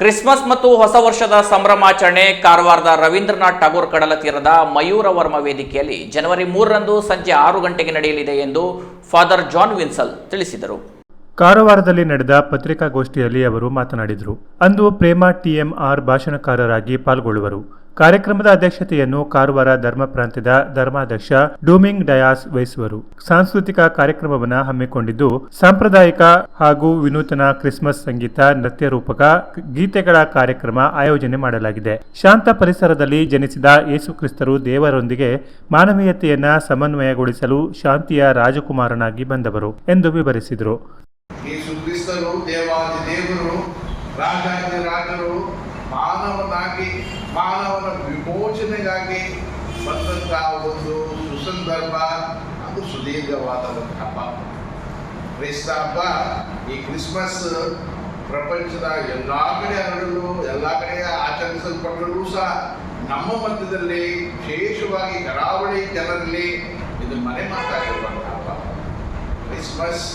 Christmas ಮತ್ತು ಹೊಸ ವರ್ಷದ ಸಂಭ್ರಮಾಚರಣೆ ಕಾರವಾರದ ರವೀಂದ್ರನಾಥ್ ಟಾಗೋರ್ ಕಡಲ ತೀರದ ಮಯೂರ ವರ್ಮ ವೇದಿಕೆಯಲ್ಲಿ ಜನವರಿ ಮೂರರಂದು ಸಂಜೆ ಆರು ಗಂಟೆಗೆ ನಡೆಯಲಿದೆ ಎಂದು ಫಾದರ್ ಜಾನ್ ವಿನ್ಸಲ್ ತಿಳಿಸಿದರು. ಕಾರವಾರದಲ್ಲಿ ನಡೆದ ಪತ್ರಿಕಾಗೋಷ್ಠಿಯಲ್ಲಿ ಅವರು ಮಾತನಾಡಿದರು. ಅಂದು ಪ್ರೇಮ ಟಿಎಂಆರ್ ಭಾಷಣಕಾರರಾಗಿ ಪಾಲ್ಗೊಳ್ಳುವರು. ಕಾರ್ಯಕ್ರಮದ ಅಧ್ಯಕ್ಷತೆಯನ್ನು ಕಾರವಾರ ಧರ್ಮ ಪ್ರಾಂತ್ಯದ ಧರ್ಮಾಧ್ಯಕ್ಷ ಡೂಮಿಂಗ್ ಡಯಾಸ್ ವಹಿಸುವರು. ಸಾಂಸ್ಕೃತಿಕ ಕಾರ್ಯಕ್ರಮವನ್ನು ಹಮ್ಮಿಕೊಂಡಿದ್ದು, ಸಾಂಪ್ರದಾಯಿಕ ಹಾಗೂ ವಿನೂತನ ಕ್ರಿಸ್ಮಸ್ ಸಂಗೀತ ನೃತ್ಯ ರೂಪಕ ಗೀತೆಗಳ ಕಾರ್ಯಕ್ರಮ ಆಯೋಜನೆ ಮಾಡಲಾಗಿದೆ. ಶಾಂತ ಪರಿಸರದಲ್ಲಿ ಜನಿಸಿದ ಯೇಸು ಕ್ರಿಸ್ತರು ದೇವರೊಂದಿಗೆ ಮಾನವೀಯತೆಯನ್ನ ಸಮನ್ವಯಗೊಳಿಸಲು ಶಾಂತಿಯ ರಾಜಕುಮಾರನಾಗಿ ಬಂದವರು ಎಂದು ವಿವರಿಸಿದರು. ರಾಜಾದಿ ರಾಜರು ಮಾನವನಾಗಿ, ಮಾನವನ ವಿಮೋಚನೆಗಾಗಿ ಬಂದಂತಹ ಒಂದು ಸುಸಂದರ್ಭ, ಅದು ಸುದೀರ್ಘವಾದ ಒಂದು ಹಬ್ಬ. ಕ್ರಿಸ್ತ ಹಬ್ಬ, ಈ ಕ್ರಿಸ್ಮಸ್ ಪ್ರಪಂಚದ ಎಲ್ಲ ಕಡೆ ಹರಡಲು, ಎಲ್ಲ ಕಡೆ ಆಚರಿಸಲ್ಪಟ್ಟರೂ ಸಹ ನಮ್ಮ ಮಧ್ಯದಲ್ಲಿ ವಿಶೇಷವಾಗಿ ಕರಾವಳಿ ಜನರಲ್ಲಿ ಇದು ಮನೆ ಮಾತಾಗಿರುವಂತಹ ಹಬ್ಬ. ಕ್ರಿಸ್ಮಸ್,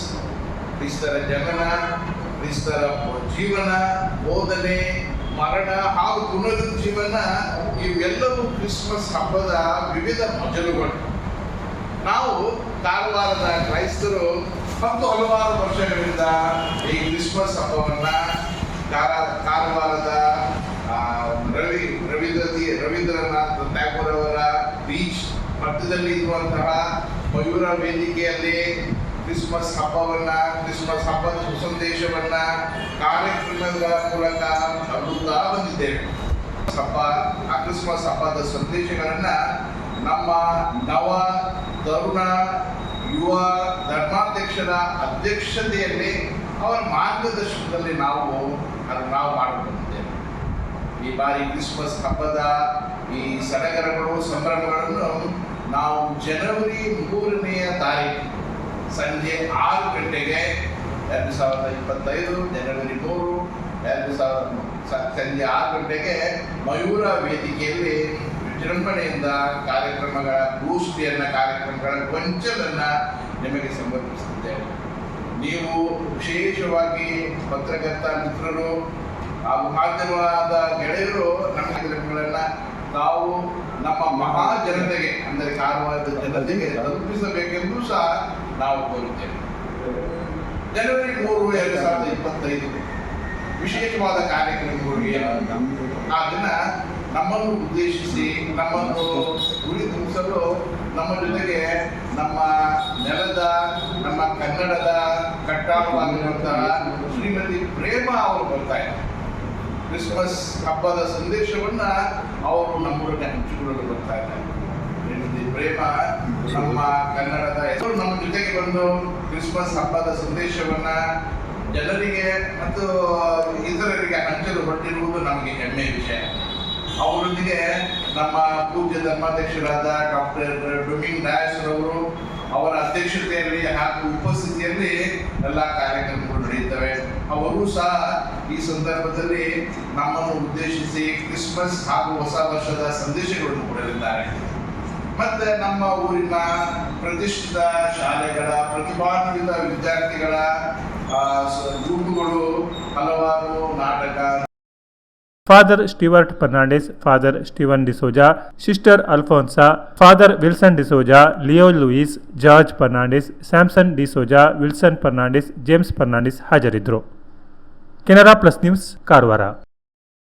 ಕ್ರಿಸ್ತರ ಜನನ ಕ್ರಿಸ್ತರ ಜೀವನ, ಬೋಧನೆ, ಮರಣ ಹಾಗೂ ಪುನರುಜ್ಜೀವನ ಇವೆಲ್ಲವೂ ಕ್ರಿಸ್ಮಸ್ ಹಬ್ಬದ ವಿವಿಧ ಮಜಲುಗಳು. ನಾವು ಕಾರವಾರದ ಕ್ರೈಸ್ತರು ಹತ್ತು ಹಲವಾರು ವರ್ಷಗಳಿಂದ ಈ ಕ್ರಿಸ್ಮಸ್ ಹಬ್ಬವನ್ನ ಕಾರ, ಕಾರವಾರದ ರವಿ ರವೀಂದ್ರತಿ ರವೀಂದ್ರನಾಥ್ ಟ್ಯಾಗೋರ್ ಅವರ ಬೀಚ್ ಮಧ್ಯದಲ್ಲಿ ಇರುವಂತಹ ಮಯೂರ ವೇದಿಕೆಯಲ್ಲಿ ಕ್ರಿಸ್ಮಸ್ ಹಬ್ಬವನ್ನ, ಕ್ರಿಸ್ಮಸ್ ಹಬ್ಬದ ಸಂದೇಶವನ್ನ ಕಾರ್ಯಕ್ರಮಗಳ ಮೂಲಕ ಹಬ್ಬುತ್ತಾ ಬಂದಿದ್ದೇವೆ. ಹಬ್ಬ, ಆ ಕ್ರಿಸ್ಮಸ್ ಹಬ್ಬದ ಸಂದೇಶಗಳನ್ನ ನಮ್ಮ ನವ ತರುಣ ಯುವ ಧರ್ಮಾಧ್ಯಕ್ಷರ ಅಧ್ಯಕ್ಷತೆಯಲ್ಲಿ ಅವರ ಮಾರ್ಗದರ್ಶನದಲ್ಲಿ ನಾವು ಅದನ್ನು ನಾವು ಮಾಡಿಕೊಂಡಿದ್ದೇವೆ. ಈ ಬಾರಿ ಕ್ರಿಸ್ಮಸ್ ಹಬ್ಬದ ಈ ಸಡಗರಗಳು, ಸಂಭ್ರಮಗಳನ್ನು ನಾವು ಜನವರಿ ಮೂರನೆಯ ಸಂಜೆ ಆರು ಗಂಟೆಗೆ ಎರಡು ಸಾವಿರದ ಇಪ್ಪತ್ತೈದು, ಜನವರಿ ಮೂರು, ಎರಡು ಸಾವಿರದ ಸಂಜೆ ಆರು ಗಂಟೆಗೆ ಮಯೂರ ವೇದಿಕೆಯಲ್ಲಿ ವಿಜೃಂಭಣೆಯಿಂದ ಕಾರ್ಯಕ್ರಮಗಳ ಗೋಷ್ಠಿಯನ್ನು ಕಾರ್ಯಕ್ರಮಗಳ ಗೊಂಚಲನ್ನ ನಿಮಗೆ ಸಮರ್ಪಿಸುತ್ತಿದ್ದೇವೆ ನೀವು ವಿಶೇಷವಾಗಿ ಪತ್ರಕರ್ತ ಮಿತ್ರರು ಹಾಗೂ ಮಾಧ್ಯಮದ ಗೆಳೆಯರು ನಮ್ಮ ಕಾರ್ಯಕ್ರಮಗಳನ್ನ ತಾವು ನಮ್ಮ ಮಹಾ ಜನತೆಗೆ ಅಂದರೆ ಕಾರವಾರದ ಜನತೆಗೆ ತಲುಪಿಸಬೇಕೆಂದು ನಾವು ಕೋರುತ್ತೇವೆ ಜನವರಿ ಮೂರು ಎರಡು ಸಾವಿರದ ಇಪ್ಪತ್ತೈದು ವಿಶೇಷವಾದ ಕಾರ್ಯಕ್ರಮಗಳು ಆ ದಿನ ನಮ್ಮನ್ನು ಉದ್ದೇಶಿಸಿ, ನಮ್ಮನ್ನು ಗುರಿ ತುಂಬಿಸಲು ನಮ್ಮ ಜೊತೆಗೆ ನಮ್ಮ ನೆಲದ, ನಮ್ಮ ಕನ್ನಡದ ಕಟ್ಟಾಳವಾಗಿರುವಂತಹ ಶ್ರೀಮತಿ ಪ್ರೇಮ ಅವರು ಬರ್ತಾ ಇದ್ದಾರೆ. ಕ್ರಿಸ್ಮಸ್ ಹಬ್ಬದ ಸಂದೇಶವನ್ನ ಅವರು ನಮ್ಮೊಳಗೆ ಹಂಚಿಕೊಳ್ಳಲು ಬರ್ತಾ ಇದ್ದಾರೆ. ಶ್ರೀಮತಿ ಪ್ರೇಮ, ನಮ್ಮ ಕನ್ನಡದ ಬಂದು ಕ್ರಿಸ್ಮಸ್ ಹಬ್ಬದ ಸಂದೇಶವನ್ನ ಜನರಿಗೆ ಮತ್ತು ಇತರರಿಗೆ ಹಂಚಲು ಹೊರಟಿರುವುದು ನಮಗೆ ಹೆಮ್ಮೆಯ ವಿಷಯ. ಅವರೊಂದಿಗೆ ನಮ್ಮ ಪೂಜ್ಯ ಧರ್ಮಾಧ್ಯಕ್ಷರಾದ ಡಾಕ್ಟರ್ ಡೊಮಿಂಗ್ ಡಯಾಸ್ ಅವರು ಅವರ ಅಧ್ಯಕ್ಷತೆಯಲ್ಲಿ ಹಾಗೂ ಉಪಸ್ಥಿತಿಯಲ್ಲಿ ಎಲ್ಲ ಕಾರ್ಯಕ್ರಮಗಳು ನಡೆಯುತ್ತವೆ. ಅವರು ಸಹ ಈ ಸಂದರ್ಭದಲ್ಲಿ ನಮ್ಮನ್ನು ಉದ್ದೇಶಿಸಿ ಕ್ರಿಸ್ಮಸ್ ಹಾಗೂ ಹೊಸ ವರ್ಷದ ಸಂದೇಶಗಳನ್ನು ಕೊಡಲಿದ್ದಾರೆ. ಮತ್ತೆ ನಮ್ಮ ಊರಿನ ಪ್ರತಿಷ್ಠಿತ ಶಾಲೆಗಳ, ಪ್ರತಿಭಾನ್ವಿತ ವಿದ್ಯಾರ್ಥಿಗಳ ಗುಂಪುಗಳು, ಹಲವಾರು ನಾಟಕ. Father Stewart Fernandes father Steven D'Souza sister Alphonsa father Wilson D'Souza Leo Louis George Fernandes Samson D'Souza Wilson Fernandes James Fernandes ಹಾಜರಿದ್ದರು. Canara plus news Karwar